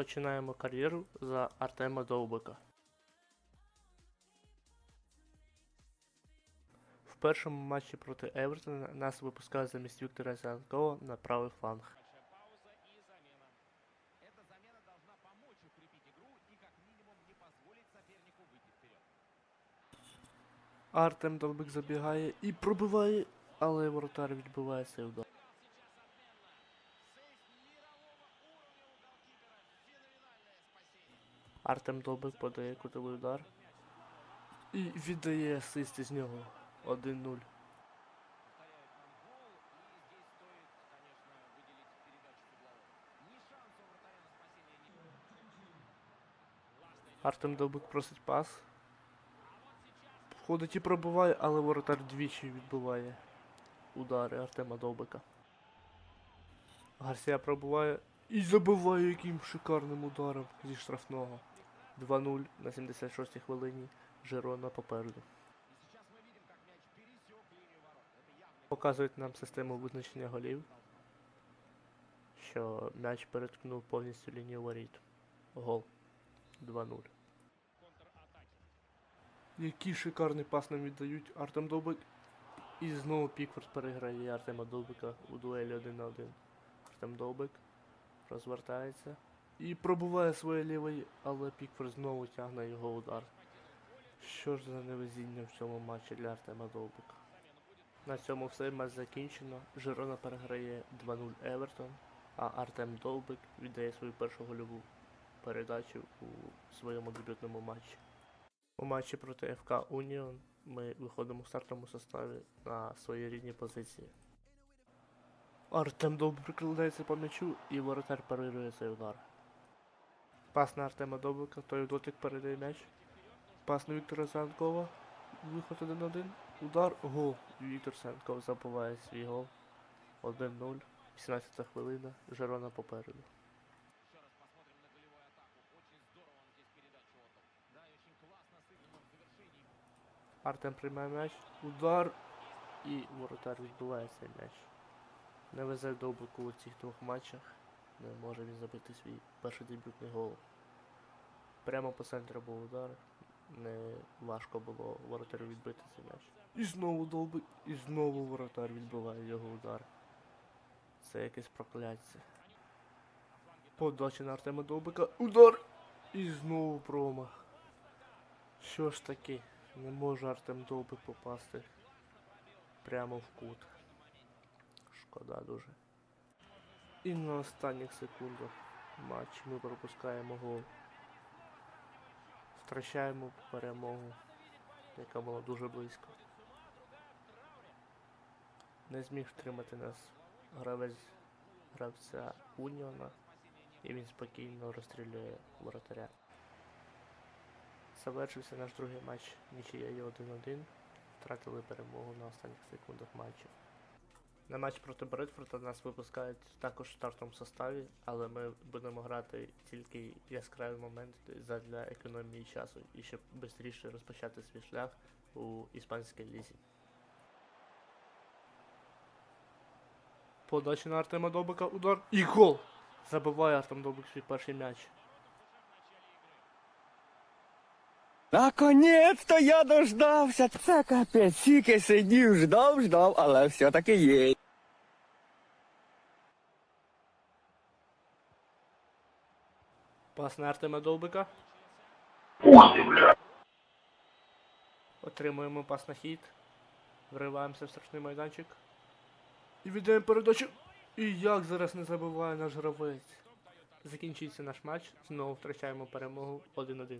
Починаємо кар'єру за Артема Довбика. В першому матчі проти Евертона нас випускають замість Віктора Зянкова на правий фланг. Артем Довбик забігає і пробиває, але воротар відбиває цей удар. Артем Довбик подає кутовий удар. І віддає асист із нього 1-0. Повторяют нам гол, и здесь стоит, конечно, выделить передачу Федловой. Ни шанса у вратаря на спасение не Артем Довбик просить пас. Входить і пробиває, але воротар двічі відбиває удари Артема Довбика. Гарсія пробиває і забиває яким шикарним ударом зі штрафного. 2-0 на 76-й хвилині. Жирона попереду. И сейчас мы видим, как мяч пересек линию ворот. Это явный Показують нам систему визначення голів, що м'яч переткнув повністю лінію воріт. Гол 2-0. контратаки. Який шикарний пас нам віддають Артем Довбик. І знову Пікфорд переграє Артема Довбика у дуелі 1 на 1. Артем Довбик розвертається і пробуває своє лівий, але Пікфорд знову тягне його удар. Що ж за невезіння в цьому матчі для Артема Довбика? На цьому все матч закінчено. Жирона переграє 2-0 Евертон, а Артем Довбик віддає свою першу гольову передачу у своєму дебютному матчі. У матчі проти ФК Уніон ми виходимо в стартовому составі на свої рідні позиції. Артем Довбик прикладається по м'ячу і воротар парирує цей удар. Пас на Артема Довбика, той дотик передає м'яч. Пас на Віктора Санкова. Виход 1-1. Удар, гол. Віктор Санков забуває свій гол. 1-0. 18 хвилина. Жерона попереду. Артем приймає м'яч. Удар. І воротар відбиває цей м'яч. Не везе Довбику у цих двох матчах. Не може він забити свій перший дебютний гол. Прямо по центру був удар. Не важко було воротарю відбити цей м'яч. І знову Довбик, і знову воротар відбиває його удар. Це якесь прокляття. Подача на Артема Довбика. Удар! І знову промах. Що ж таки? Не може Артем Довбик попасти прямо в кут. Шкода дуже. І на останніх секундах матчі ми пропускаємо гол. Втрачаємо перемогу, яка була дуже близько. Не зміг втримати нас гравець гравця Уніона, і він спокійно розстрілює воротаря. Завершився наш другий матч нічією 1-1. Втратили перемогу на останніх секундах матчу. На матч проти Бредфорда нас випускають також в стартовому составі, але ми будемо грати тільки яскраві моменти задля економії часу і щоб швидше розпочати свій шлях у іспанській лізі. Подача на Артема Добика, удар і гол! Забиває Артем Добик свій перший м'яч. Наконец-то я дождався. Це капець, тільки сидів, ждав, ждав, але все-таки є. Пас на Артема Довбика. Отримуємо пас на хід. Вриваємося в страшний майданчик. І віддаємо передачу. І як зараз не забиває наш гравець. Закінчується наш матч. Знову втрачаємо перемогу 1-1.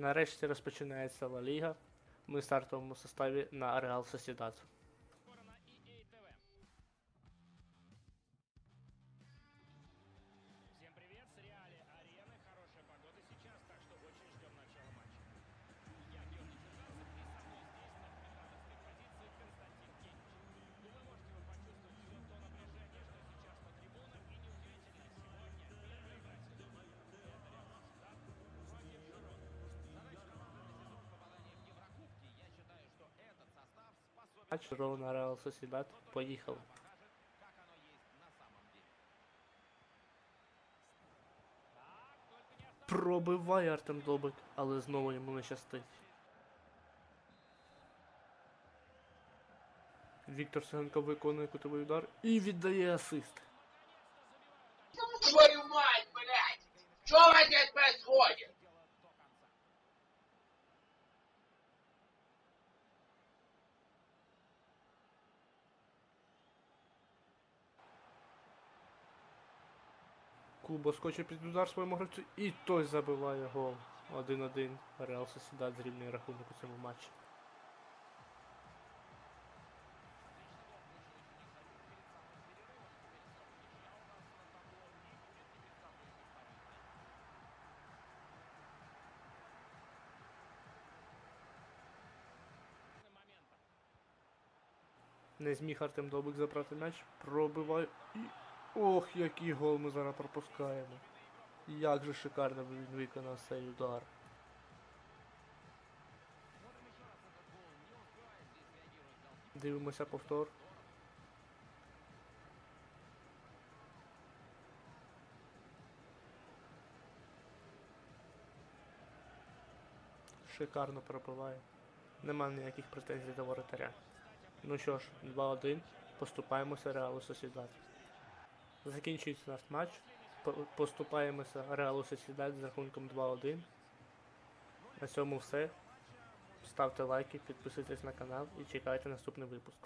Нарешті розпочинається Ла Ліга. Ми в стартовому составі на Реал Сосідат. Матч Ровно Реал Сосідат. Поїхали. Пробиває Артем Довбик, але знову йому не щастить. Віктор Сиганко виконує кутовий удар і віддає асист. Твою мать, блядь! Что у здесь происходит? Куба скочить під удар своєму гравцю і той забиває гол. 1-1. Реал Сосідат зрівнює рахунок у цьому матчі. Не зміг Артем Довбик забрати м'яч, пробиває і. Ох, який гол ми зараз пропускаємо. Як же шикарно він виконав цей удар. Дивимося повтор. Шикарно пробиває. Нема ніяких претензій до воротаря. Ну що ж, 2-1. Поступаємося Реалу Сосідат. Закінчується наш матч. Поступаємося Реалу Сосідат з рахунком 2-1. На цьому все. Ставте лайки, підписуйтесь на канал і чекайте наступний випуск.